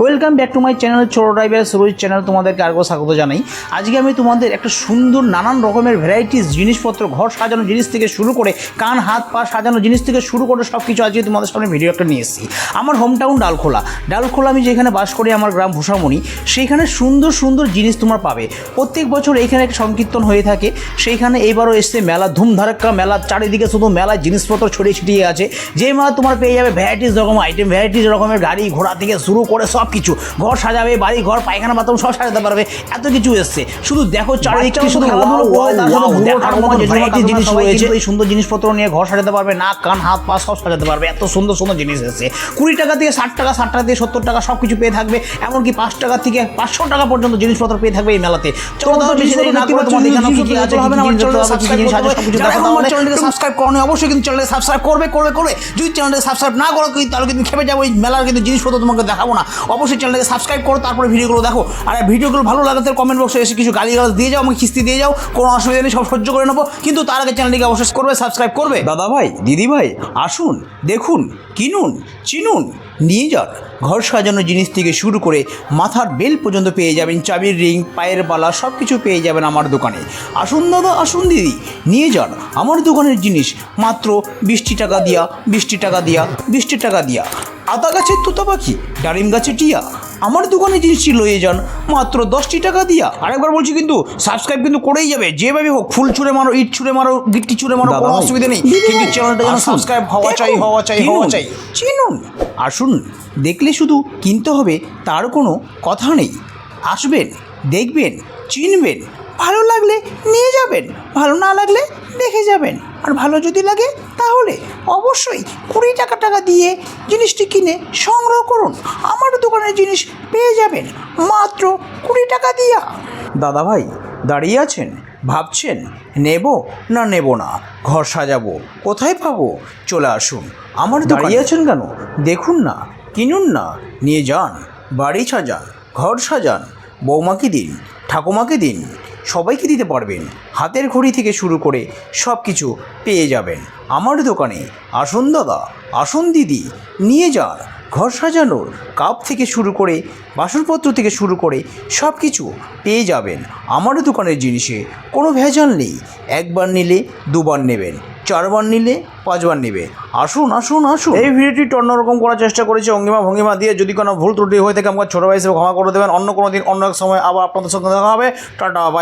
Welcome back to my channel ছোটো driver Suraj channel তোমাদেরকে আরও স্বাগত জানাই। আজকে আমি তোমাদের একটা সুন্দর নানান রকমের ভ্যারাইটিস জিনিসপত্র, ঘর সাজানো জিনিস থেকে শুরু করে কান, হাত, পা সাজানো জিনিস থেকে শুরু করে সব কিছু আজকে তোমাদের সামনে ভিডিও একটা নিয়ে এসেছি। আমার হোম টাউন ডালখোলা। ডালখোলা আমি যেখানে বাস করি, আমার গ্রাম ভূষামণি সেইখানে সুন্দর সুন্দর জিনিস তোমার পাবে। প্রত্যেক বছর এইখানে একটা সংকীর্তন হয়ে থাকে। সেইখানে এইবারও এসছে মেলা ধুমধারাক্কা মেলা, চারিদিকে শুধু মেলা জিনিসপত্র ছড়িয়ে ছিটিয়ে আছে। যে মেলা তোমার পেয়ে যাবে ভ্যারাইটিস রকম আইটেম ভ্যারাইটিস রকমের গাড়ি, ঘোড়া থেকে শুরু করে সব কিছু ঘর সাজাবে বাড়ি ঘর পায়খানা বাথরুম সব সাজাতে পারবে। এত কিছু এসছে। শুধু দেখো চারিদিকটা শুধু দেখার মতো ভ্যারাইটি জিনিস রয়েছে এই সুন্দর জিনিসপত্র নিয়ে ঘর সাজাতে পারবে নাক কান হাত পা সব সাজাতে পারবে। এত সুন্দর সুন্দর জিনিস এসেছে। কুড়ি টাকা থেকে ষাট টাকা ষাট টাকা থেকে সত্তর টাকা সব কিছু পেয়ে থাকবে। এমনকি পাঁচ টাকা থেকে পাঁচশো টাকা পর্যন্ত জিনিসপত্র পেয়ে থাকবে এই মেলাতে। চলো তাহলে বেশি দেরি না করে তোমার দেখানো কি কি আছে হবে না আমার চ্যানেলটা সাবস্ক্রাইব করতে সব কিছু দেখো আমার চ্যানেলটাকে সাবস্ক্রাইব করো অবশ্যই কিন্তু চ্যানেলটাকে সাবস্ক্রাইব করবে করবে করবে। যদি চ্যানেলটাকে সাবস্ক্রাইব না করো তাহলে কিন্তু খেপে যাব এই মেলার কিন্তু জিনিসপত্র তোমাকে দেখাবো না। অবশ্যই চ্যানেলটাকে সাবস্ক্রাইব করো, তারপরে ভিডিওগুলো দেখো। আর ভিডিওগুলো ভালো লাগাতে কমেন্ট বক্সে এসে কিছু গালি গালাজ দিয়ে যাও, আমাকে কিস্তি দিয়ে যাও, কোনো অসুবিধা নেই, সব সহ্য করে নেব। কিন্তু তার আগে চ্যানেলটিকে অবশ্যই করবে সাবস্ক্রাইব করবে। দাদা ভাই দিদি ভাই আসুন, দেখুন, কিনুন, চিনুন, নিয়ে যান। ঘর সাজানো জিনিস থেকে শুরু করে মাথার বেল পর্যন্ত পেয়ে যাবেন, চাবির রিং, পায়ের বালা সব কিছু পেয়ে যাবেন আমার দোকানে। আসুন দাদা, আসুন দিদি, নিয়ে যান। আমার দোকানের জিনিস মাত্র বিশটি টাকা দিয়া বিশটি টাকা দিয়া বিশটি টাকা দিয়া। আদা গাছের তোতা পাখি ডালিম গাছে টিয়া। আমার দোকানে জিনিসটি লয়ে যান মাত্র দশটি টাকা দিয়া। আরেকবার বলছি কিন্তু সাবস্ক্রাইব কিন্তু করেই যাবে যেভাবে হোক ফুল ছুঁড়ে মারো ইট ছুঁড়ে মারো গিট্টি ছুঁড়ে মারো কোনো অসুবিধা নেই। কিন্তু চ্যানেলটা যেন সাবস্ক্রাইব হওয়া চাই হওয়া চাই হওয়া চাই। চিনুন। আসুন দেখলে শুধু কিনতে হবে তার কোনো কথা নেই। আসবেন দেখবেন চিনবেন ভালো লাগলে নিয়ে যাবেন ভালো না লাগলে দেখে যাবেন। আর ভালো যদি লাগে তাহলে অবশ্যই কুড়ি টাকা টাকা দিয়ে জিনিসটি কিনে সংগ্রহ করুন। আমার দোকানের জিনিস পেয়ে যাবেন মাত্র কুড়ি টাকা দিয়া। দাদা ভাই দাঁড়িয়ে আছেন? ভাবছেন নেব না নেব না? ঘর সাজাবো। কোথায় পাবো? চলে আসুন। আমার দাঁড়িয়ে আছেন কেন? দেখুন না কিনুন না নিয়ে যান। বাড়ি সাজান ঘর সাজান বৌমাকে দিন ঠাকুমাকে দিন। সবাইকে দিতে পারবেন। হাতের ঘড়ি থেকে শুরু করে সব কিছু পেয়ে যাবেন। আমার দোকানে আসুন দাদা, আসুন দিদি, নিয়ে যান। ঘর সাজানোর কাপ থেকে শুরু করে বাসনপত্র থেকে শুরু করে সব কিছু পেয়ে যাবেন। আমার দোকানের জিনিসে কোনো ভেজাল নেই। একবার নিলে দুবার নেবেন, চারবার নিলে পাঁচবার নেবে আসুন আসুন আসুন। এই ভিডিওটি অন্যরকম করার চেষ্টা করেছি অঙ্গিমা ভঙ্গিমা দিয়ে। যদি কোনো ভুল ত্রুটি হয়ে থাকে, আমাকে ছোটো ভাই হিসেবে ক্ষমা করে দেবেন। অন্য কোনো দিন, অন্য এক সময় আবার আপনাদের সঙ্গে দেখা হবে। টাটা